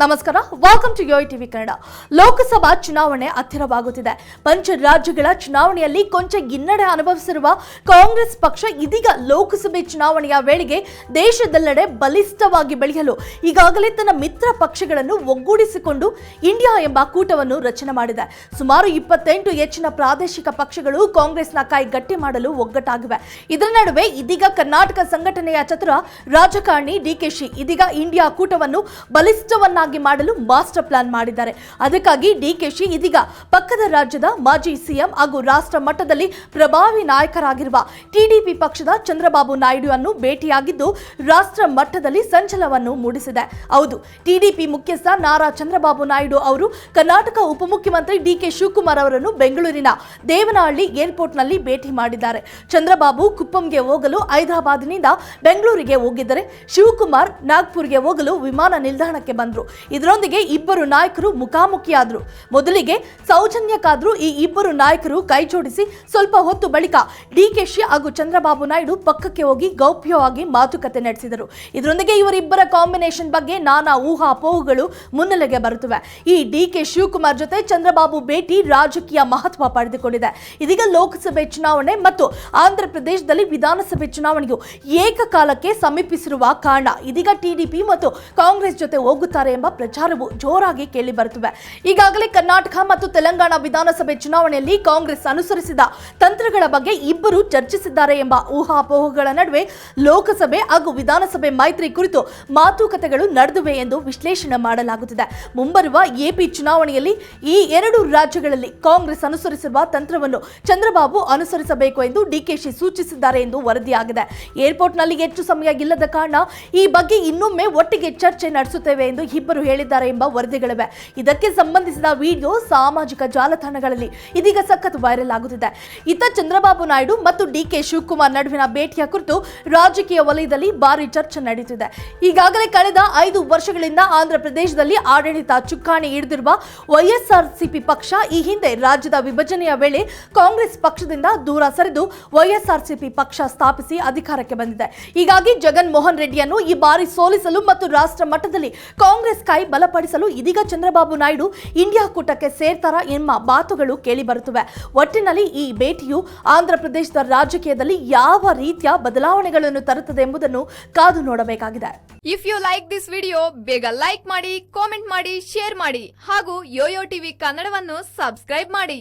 ನಮಸ್ಕಾರ. Welcome to Yoyo TV Kannada Loksabha ಚುನಾವಣೆ ಹತ್ತಿರವಾಗುತ್ತಿದೆ. ಪಂಚ ರಾಜ್ಯಗಳ ಚುನಾವಣೆಯಲ್ಲಿ ಕೊಂಚ ಹಿನ್ನಡೆ ಅನುಭವಿಸಿರುವ ಕಾಂಗ್ರೆಸ್ ಪಕ್ಷ ಇದೀಗ ಲೋಕಸಭೆ ಚುನಾವಣೆಯ ವೇಳೆಗೆ ದೇಶದೆಲ್ಲೆಡೆ ಬಲಿಷ್ಠವಾಗಿ ಬೆಳೆಯಲು ಈಗಾಗಲೇ ತನ್ನ ಮಿತ್ರ ಪಕ್ಷಗಳನ್ನು ಒಗ್ಗೂಡಿಸಿಕೊಂಡು ಇಂಡಿಯಾ ಎಂಬ ಕೂಟವನ್ನು ರಚನೆ ಮಾಡಿದೆ. ಸುಮಾರು ಇಪ್ಪತ್ತೆಂಟು ಹೆಚ್ಚಿನ ಪ್ರಾದೇಶಿಕ ಪಕ್ಷಗಳು ಕಾಂಗ್ರೆಸ್ನ ಕೈ ಗಟ್ಟಿ ಮಾಡಲು ಒಗ್ಗಟ್ಟಾಗಿವೆ. ಇದರ ನಡುವೆ ಇದೀಗ ಕರ್ನಾಟಕ ಸಂಘಟನೆಯ ಚತುರ ರಾಜಕಾರಣಿ ಡಿಕೆಶಿ ಇದೀಗ ಇಂಡಿಯಾ ಕೂಟವನ್ನು ಬಲಿಷ್ಠವನ್ನಾಗಿ ಮಾಡಲು ಮಾಸ್ಟರ್ ಪ್ಲಾನ್ ಮಾಡಿದ್ದಾರೆ. ಅದಕ್ಕಾಗಿ ಡಿಕೆಶಿ ಇದೀಗ ಪಕ್ಕದ ರಾಜ್ಯದ ಮಾಜಿ ಸಿಎಂ ಹಾಗೂ ರಾಷ್ಟ್ರ ಮಟ್ಟದಲ್ಲಿ ಪ್ರಭಾವಿ ನಾಯಕರಾಗಿರುವ ಟಿಡಿಪಿ ಪಕ್ಷದ ಚಂದ್ರಬಾಬು ನಾಯ್ಡು ಅನ್ನು ಭೇಟಿಯಾಗಿದ್ದು ರಾಷ್ಟ್ರ ಮಟ್ಟದಲ್ಲಿ ಸಂಚಲನವನ್ನು ಮೂಡಿಸಿದೆ. ಹೌದು ಟಿಡಿಪಿ ಮುಖ್ಯಸ್ಥ ನಾರಾ ಚಂದ್ರಬಾಬು ನಾಯ್ಡು ಅವರು ಕರ್ನಾಟಕ ಉಪಮುಖ್ಯಮಂತ್ರಿ ಡಿಕೆ ಶಿವಕುಮಾರ್ ಅವರನ್ನು ಬೆಂಗಳೂರಿನ ದೇವನಹಳ್ಳಿ ಏರ್ಪೋರ್ಟ್ನಲ್ಲಿ ಭೇಟಿ ಮಾಡಿದ್ದಾರೆ. ಚಂದ್ರಬಾಬು ಕುಪ್ಪಂಗೆ ಹೋಗಲು ಹೈದರಾಬಾದ್ನಿಂದ ಬೆಂಗಳೂರಿಗೆ ಹೋಗಿದ್ದರೆ ಶಿವಕುಮಾರ್ ನಾಗ್ಪುರ್ಗೆ ಹೋಗಲು ವಿಮಾನ ನಿಲ್ದಾಣಕ್ಕೆ ಬಂದರು. ಇದರೊಂದಿಗೆ ಇಬ್ಬರು ನಾಯಕರು ಮುಖಾಮುಖಿಯಾದರು. ಮೊದಲಿಗೆ ಸೌಜನ್ಯಕ್ಕಾದರೂ ಈ ಇಬ್ಬರು ನಾಯಕರು ಕೈ ಜೋಡಿಸಿ ಸ್ವಲ್ಪ ಹೊತ್ತು ಬಳಿಕ ಡಿಕೆಶಿ ಹಾಗೂ ಚಂದ್ರಬಾಬು ನಾಯ್ಡು ಪಕ್ಕಕ್ಕೆ ಹೋಗಿ ಗೌಪ್ಯವಾಗಿ ಮಾತುಕತೆ ನಡೆಸಿದರು. ಇದರೊಂದಿಗೆ ಇವರಿಬ್ಬರ ಕಾಂಬಿನೇಷನ್ ಬಗ್ಗೆ ನಾನಾ ಊಹಾಪೋಹಗಳು ಮುನ್ನೆಲೆಗೆ ಬರುತ್ತವೆ. ಈ ಡಿಕೆ ಶಿವಕುಮಾರ್ ಜೊತೆ ಚಂದ್ರಬಾಬು ಭೇಟಿ ರಾಜಕೀಯ ಮಹತ್ವ ಪಡೆದುಕೊಂಡಿದೆ. ಇದೀಗ ಲೋಕಸಭೆ ಚುನಾವಣೆ ಮತ್ತು ಆಂಧ್ರ ಪ್ರದೇಶದಲ್ಲಿ ವಿಧಾನಸಭೆ ಚುನಾವಣೆಯು ಏಕಕಾಲಕ್ಕೆ ಸಮೀಪಿಸಿರುವ ಕಾರಣ ಇದೀಗ ಟಿಡಿಪಿ ಮತ್ತು ಕಾಂಗ್ರೆಸ್ ಜೊತೆ ಹೋಗುತ್ತಾರೆ ಎಂಬ ಪ್ರಚಾರವು ಜೋರಾಗಿ ಕೇಳಿ ಬರುತ್ತಿವೆ. ಈಗಾಗಲೇ ಕರ್ನಾಟಕ ಮತ್ತು ತೆಲಂಗಾಣ ವಿಧಾನಸಭೆ ಚುನಾವಣೆಯಲ್ಲಿ ಕಾಂಗ್ರೆಸ್ ಅನುಸರಿಸಿದ ತಂತ್ರಗಳ ಬಗ್ಗೆ ಇಬ್ಬರು ಚರ್ಚಿಸಿದ್ದಾರೆ ಎಂಬ ಊಹಾಪೋಹಗಳ ನಡುವೆ ಲೋಕಸಭೆ ಹಾಗೂ ವಿಧಾನಸಭೆ ಮೈತ್ರಿ ಕುರಿತು ಮಾತುಕತೆಗಳು ನಡೆದಿವೆ ಎಂದು ವಿಶ್ಲೇಷಣೆ ಮಾಡಲಾಗುತ್ತಿದೆ. ಮುಂಬರುವ ಎಪಿ ಚುನಾವಣೆಯಲ್ಲಿ ಈ ಎರಡು ರಾಜ್ಯಗಳಲ್ಲಿ ಕಾಂಗ್ರೆಸ್ ಅನುಸರಿಸಿರುವ ತಂತ್ರವನ್ನು ಚಂದ್ರಬಾಬು ಅನುಸರಿಸಬೇಕು ಎಂದು ಡಿಕೆಶಿ ಸೂಚಿಸಿದ್ದಾರೆ ಎಂದು ವರದಿಯಾಗಿದೆ. ಏರ್ಪೋರ್ಟ್ನಲ್ಲಿ ಹೆಚ್ಚು ಸಮಯ ಇಲ್ಲದ ಕಾರಣ ಈ ಬಗ್ಗೆ ಇನ್ನೊಮ್ಮೆ ಒಟ್ಟಿಗೆ ಚರ್ಚೆ ನಡೆಸುತ್ತೇವೆ ಎಂದು ಇಬ್ಬರು ಹೇಳಿದ್ದಾರೆ ಎಂಬ ವರದಿಗಳಿವೆ. ಇದಕ್ಕೆ ಸಂಬಂಧಿಸಿದ ವಿಡಿಯೋ ಸಾಮಾಜಿಕ ಜಾಲತಾಣಗಳಲ್ಲಿ ಇದೀಗ ಸಖತ್ ವೈರಲ್ ಆಗುತ್ತಿದೆ. ಇತ್ತ ಚಂದ್ರಬಾಬು ನಾಯ್ಡು ಮತ್ತು ಡಿಕೆ ಶಿವಕುಮಾರ್ ನಡುವಿನ ಭೇಟಿಯ ಕುರಿತು ರಾಜಕೀಯ ವಲಯದಲ್ಲಿ ಭಾರಿ ಚರ್ಚೆ ನಡೆಯುತ್ತಿದೆ ಈಗಾಗಲೇ ಕಳೆದ ಐದು ವರ್ಷಗಳಿಂದ ಆಂಧ್ರ ಪ್ರದೇಶದಲ್ಲಿ ಆಡಳಿತ ಚುಕ್ಕಾಣಿ ಹಿಡಿದಿರುವ ವೈಎಸ್ಆರ್ಸಿಪಿ ಪಕ್ಷ ಈ ಹಿಂದೆ ರಾಜ್ಯದ ವಿಭಜನೆಯ ವೇಳೆ ಕಾಂಗ್ರೆಸ್ ಪಕ್ಷದಿಂದ ದೂರ ಸರಿದು ವೈಎಸ್ಆರ್ಸಿಪಿ ಪಕ್ಷ ಸ್ಥಾಪಿಸಿ ಅಧಿಕಾರಕ್ಕೆ ಬಂದಿದೆ. ಹೀಗಾಗಿ ಜಗನ್ ಮೋಹನ್ ರೆಡ್ಡಿಯನ್ನು ಈ ಬಾರಿ ಸೋಲಿಸಲು ಮತ್ತು ರಾಷ್ಟ್ರ ಮಟ್ಟದಲ್ಲಿ ಕಾಂಗ್ರೆಸ್ ಕೈ ಬಲಪಡಿಸಲು ಇದೀಗ ಚಂದ್ರಬಾಬು ನಾಯ್ಡು ಇಂಡಿಯಾ ಕೂಟಕ್ಕೆ ಸೇರ್ತಾರಾ ಎಂಬ ಮಾತುಗಳು ಕೇಳಿಬರುತ್ತಿವೆ. ಒಟ್ಟಿನಲ್ಲಿ ಈ ಭೇಟಿಯು ಆಂಧ್ರ ಪ್ರದೇಶದ ರಾಜಕೀಯದಲ್ಲಿ ಯಾವ ರೀತಿಯ ಬದಲಾವಣೆಗಳನ್ನು ತರುತ್ತದೆ ಎಂಬುದನ್ನು ಕಾದು ನೋಡಬೇಕಾಗಿದೆ. If you like this video ಬೇಗ ಲೈಕ್ ಮಾಡಿ ಕಾಮೆಂಟ್ ಮಾಡಿ ಶೇರ್ ಮಾಡಿ ಹಾಗೂ ಯೋಯೋ ಟಿವಿ ಕನ್ನಡವನ್ನು ಸಬ್ಸ್ಕ್ರೈಬ್ ಮಾಡಿ.